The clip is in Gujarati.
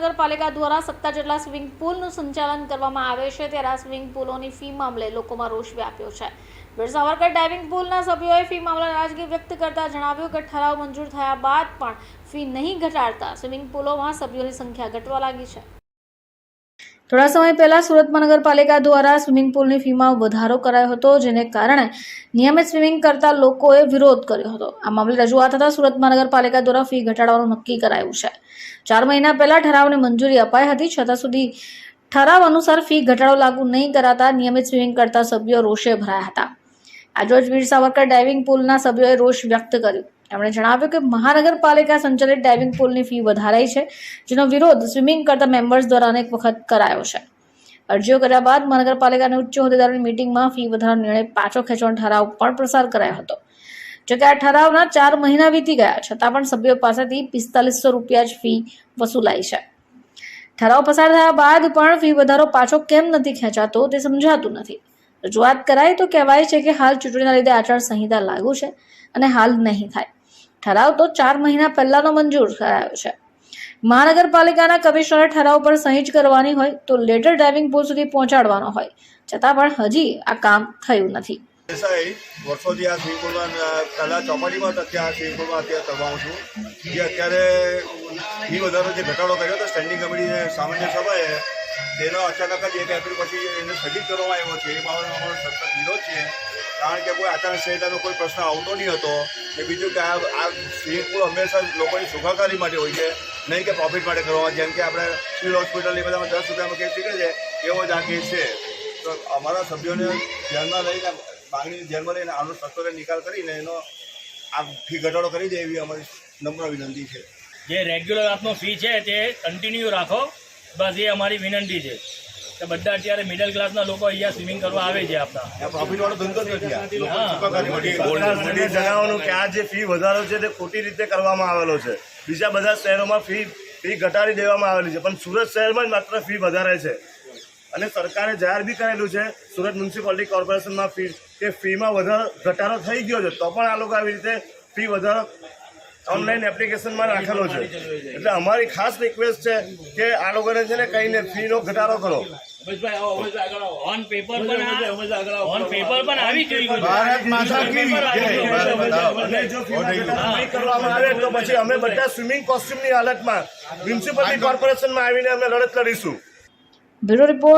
નગરપાલિકા દ્વારા સત્તા જેટલા સ્વિમિંગ પુલનું સંચાલન કરવામાં આવે છે, ત્યારે આ સ્વિમિંગ પુલોની ફી મામલે લોકોમાં રોષ વ્યાપ્યો છે. વીર સાવરકર ડાઇવિંગ પુલના સભ્યોએ ફી મામલે નારાજગી વ્યક્ત કરતા જણાવ્યું કે ઠરાવ મંજૂર થયા બાદ પણ ફી નહીં ઘટાડતા સ્વિમિંગ પુલોમાં સભ્યોની સંખ્યા ઘટવા લાગી છે. થોડા સમય પહેલા સુરત મહાનગરપાલિકા દ્વારા સ્વિમિંગ પુલની ફીમાં વધારો કરાયો હતો, જેને કારણે નિયમિત સ્વિમિંગ કરતા લોકોએ વિરોધ કર્યો હતો. આ મામલે રજૂઆત થતાં સુરત મહાનગરપાલિકા દ્વારા ફી ઘટાડવાનું નક્કી કરાયું છે. ચાર મહિના પહેલા ઠરાવને મંજૂરી અપાઈ હતી, છતાં સુધી ઠરાવ અનુસાર ફી ઘટાડો લાગુ નહીં કરાતા નિયમિત સ્વિમિંગ કરતા સભ્યો રોષે ભરાયા હતા. આજરોજ વીર સાવરકર ડાઇવિંગ પુલના સભ્યોએ રોષ વ્યક્ત કર્યો. એમણે જણાવ્યું કે મહાનગરપાલિકા સંચાલિત ડાઇવિંગ પુલની ફી વધારાઈ છે, જેનો વિરોધ સ્વિમિંગ કરતા મેમ્બર્સ દ્વારા અનેક વખત કરાયો છે. અરજીઓ કર્યા બાદ મહાનગરપાલિકાની ઉચ્ચ હોદ્દેદારોની મિટિંગમાં ફી વધારાનો નિર્ણય પાછો ખેંચવાનો ઠરાવ પણ પ્રસાર કરાયો હતો. જોકે આ ઠરાવના ચાર મહિના વીતી ગયા, છતાં પણ સભ્યો પાસેથી પિસ્તાલીસો રૂપિયા જ ફી વસૂલાઈ છે. ઠરાવ પસાર થયા બાદ પણ ફી વધારો પાછો કેમ નથી ખેંચાતો તે સમજાતું નથી. રજૂઆત કરાય તો કહેવાય છે કે હાલ ચૂંટણીના લીધે આચારસંહિતા લાગુ છે અને હાલ નહીં થાય. ઠરાવ તો ચાર મહિના પહેલાનો મંજૂર કરાયો છે. મહાનગરપાલિકાના કમિશનર ઠરાવ પર સહી જ કરવાની હોય તો લેટર ડ્રાઇવિંગ પુલ સુધી પહોંચાડવાનો હોય. છતાં પણ હજી આ કામ થયું નથી. દેસાઈ, વર્ષોથી આ સ્વિમિંગ પહેલાં ચોપાટીમાં ત્યાં સ્વિમિંગ પુલમાં અત્યારે કરવાઉં છું. જે અત્યારે ફી વધારો જે ઘટાડો કર્યો હતો સ્ટેન્ડિંગ કમિટી સામાન્ય સભાએ, તેનો અચાનક જ એક એપ્રિલ પછી એને સ્થગિત કરવામાં આવ્યો છે. એ બાબતમાં અમારો સખત વિરોધ છે. કારણ કે કોઈ આચારસંહિતાનો કોઈ પ્રશ્ન આવતો નહીં હતો. ને બીજું કે આ આ સ્વિમિંગ પુલ હંમેશા લોકોની સુખાકારી માટે હોય છે. નહીં કે પ્રોફિટ માટે કરવામાં. જેમ કે આપણે સિવિલ હોસ્પિટલ એ બધામાં દસ રૂપિયામાં કેસ નીકળે છે, એવો જ આ કેસ છે. તો અમારા સભ્યોને ધ્યાનમાં લઈને માંગણી ધ્યાનમાં લઈને આનો સત્વરે નિકાલ કરીને એનો આ ફી ઘટાડો કરી દે એવી અમારી નમ્ર વિનંતી છે. જે રેગ્યુલર આપનો ફી છે, તે કન્ટિન્યુ રાખો. બસ એ અમારી વિનંતી છે. કે બધા અત્યારે મિડલ ક્લાસના લોકો અહીંયા સ્વિમિંગ કરવા આવે છે આપણા. પ્રોફિટ વાળો ધંધો નથી જણાવવાનું કે આ જે ફી વધારો છે તે ખોટી રીતે કરવામાં આવેલો છે. બીજા બધા શહેરોમાં ફી ફી ઘટાડી દેવામાં આવેલી છે. પણ સુરત શહેરમાં જ માત્ર ફી વધારે છે. અને સરકારે જાહેર બી કરેલું છે સુરત મ્યુનિસિપાલિટી કોર્પોરેશનમાં ફી કે ફીમાં વધારો ઘટાડો થઈ ગયો છે તો પણ આ લોકો આવી રીતે ફી વધારો ઓનલાઈન એપ્લિકેશનમાં રાખેલો છે. એટલે અમારી ખાસ રિક્વેસ્ટ છે કે આ લોકોને છે ને કહીને ફીનો ઘટાડો કરો. ઓન પેપર પણ ઓન પેપર પણ આવી ગયું. ભારત માતા કી પેપર આવી જય. ગયું. અને જો ફીમાં ઘટાડો નહીં કરવામાં આવે તો પછી અમે બધા સ્વિમિંગ કોસ્ટ્યુમની હાલતમાં મ્યુનિસિપાલિટી કોર્પોરેશનમાં આવીને અમે લડત લડીશું. Bureau report